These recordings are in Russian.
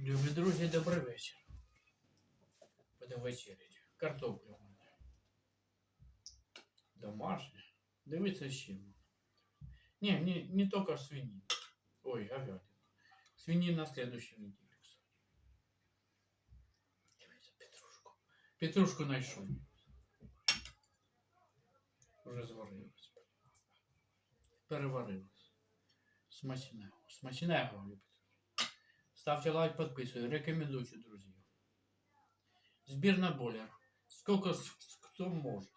Любі друзі, добрий вечір. Будемо вечеряти. Картопля в мене. Домашня. Дивіться з чим. Ні, не, не тільки свинина. Ой, говядина. Свинина на следующей неделе, кстати. Дивіться, петрушку. Петрушку знайшов. Уже зварилась. Переварилась. Смачného. Смачného, любить. Ставьте лайк, подписывайтесь, рекомендуйте друзьям. Сбір на бойлер. Сколько кто может.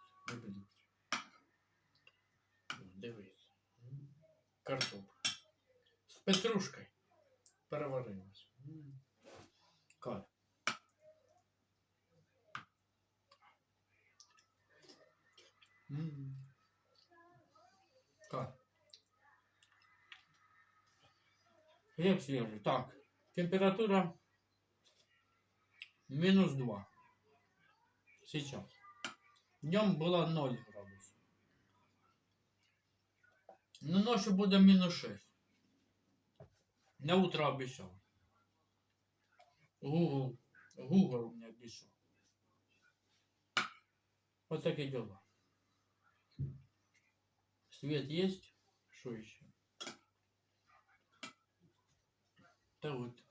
Дивіться. М. Картопля. З петрушкою. Переварилась. Кайф. Кайф. Хлеб свежий. Так, температура минус 2. Сейчас. Днем было 0 градусов. Но ночью будет минус 6. На утро обещал. Google. Google мне обещал. Вот такие дела. Свет есть? Что еще? Та от.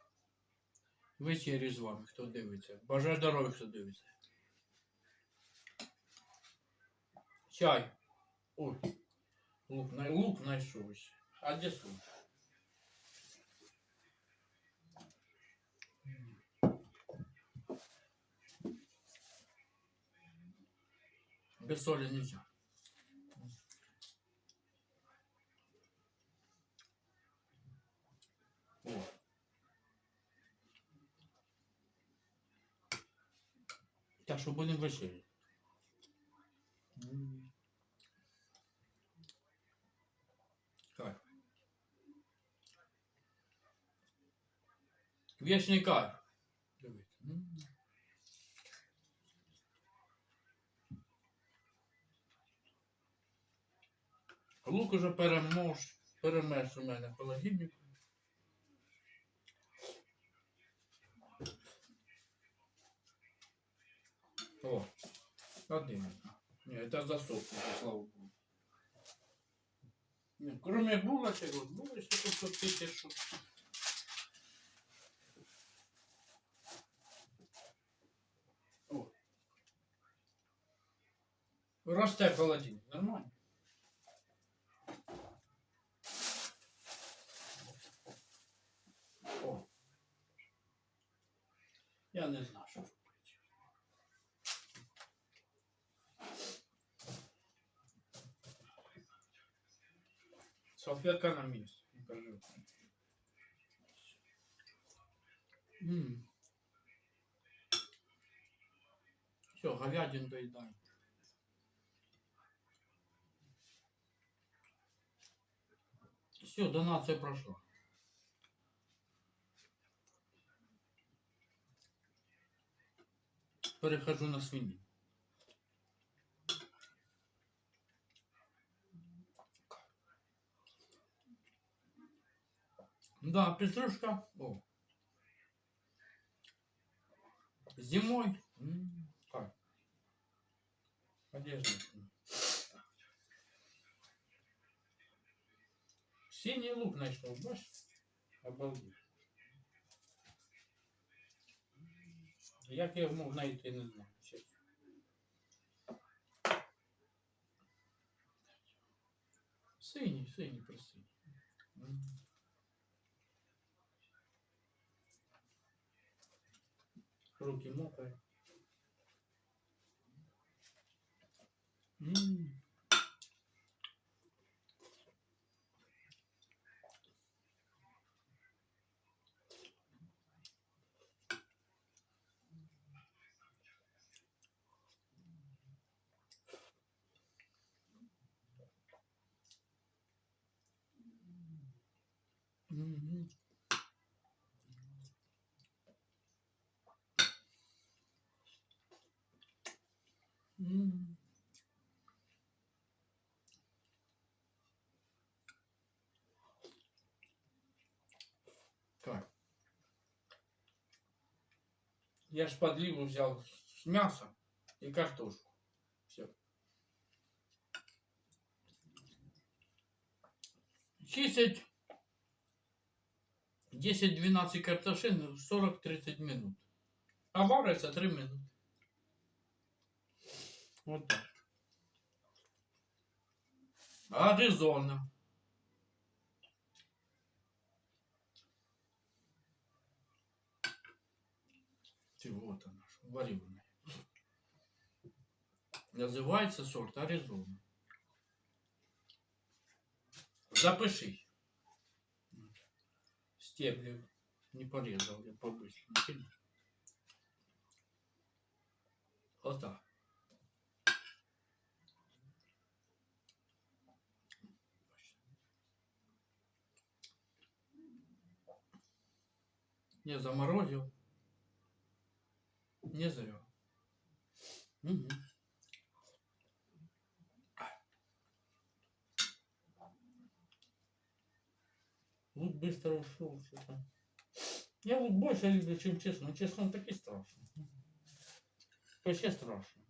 Вечері з вами, хто дивиться. Бажаю здоров'я, хто дивиться. Чай. Ой. Лук, на- лук знайшов ще. А де соль? Без соли нельзя. Так що будемо вечеряти. Кайф. Вічний кайф. Лук уже перемож, перемеш у мене в О, один. Не, это засохло, слава богу. Не, кроме булочек, вот булочки тут купите, что... О. Росте холодильник, нормально. О. Я не знаю, що Салфетка на місці. Покажи. М. Все, говядину доедаем. Все, донация прошла. Перехожу на свинину. Да, петрушка. О. Зимой. М, Как? Одежда. Синий лук нашел, бачиш? Обалдеть. Як я мог знайти, не знаю. чесно. Синій, синій, просиній. Руки мокрые. М. Мгм. М. Так. Я ж подливу взял с мяса и картошку. Все. Чистить 10-12 картошин 40-30 минут. А варится 3 минуты. Вот так. Аризона. Ты вот она, вареная. Называется сорт Аризона. Запиши. Стебли не порезал, я по-быстрому. Вот так. Не заморозил. Не зря. Мгм. Лук быстро ушел что-то. Я лук больше люблю, чем чеснок. Чеснок таки страшно. Вообще страшно.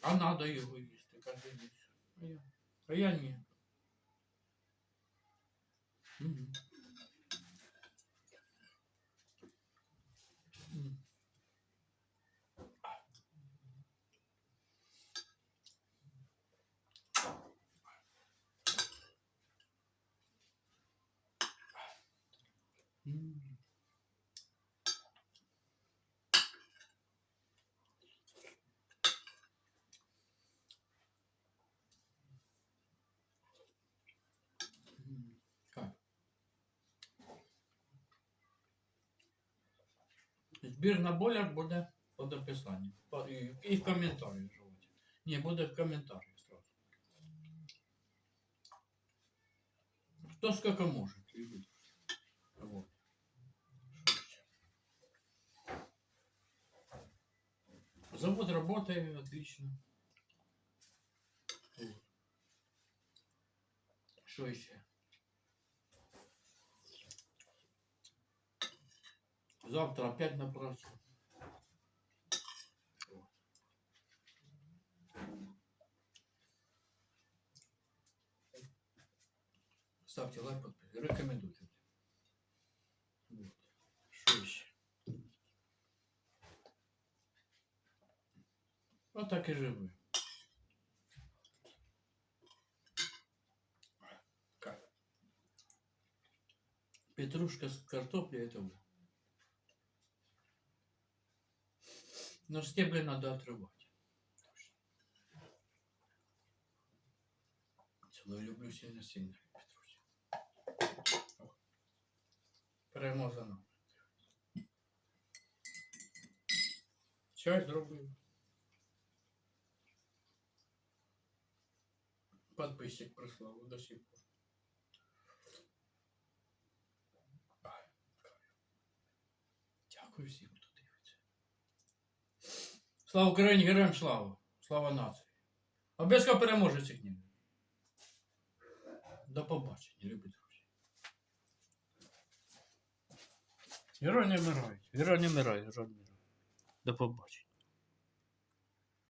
А надо его есть каждый день. А я, а я нет. Мгм. М. М. М. Как? Збір на боляр буде під описанням. По- І, і в коментарі живуть. Ні, буде в коментарі сразу. Хто сколько може. любить. Вот. Завод работает отлично. Вот. Что еще? Завтра опять на. Вот. Ставьте лайк, подписывайтесь. Рекомендуйте. Вот. Что еще? Вот так и. Как? Петрушка с картофелем это вот. Но стебли надо отрывать. Целую люблю сильно-сильно петрушку. Перемазано. Чай зробив. Подписчик прислав до сих пор. Дякую всім. Слава Україні, героям слава! Слава нації! Обов'язково цих книги. До побачення, любі друзі. Герой не вмирає. Герой не вмирає, герой не. До побачення.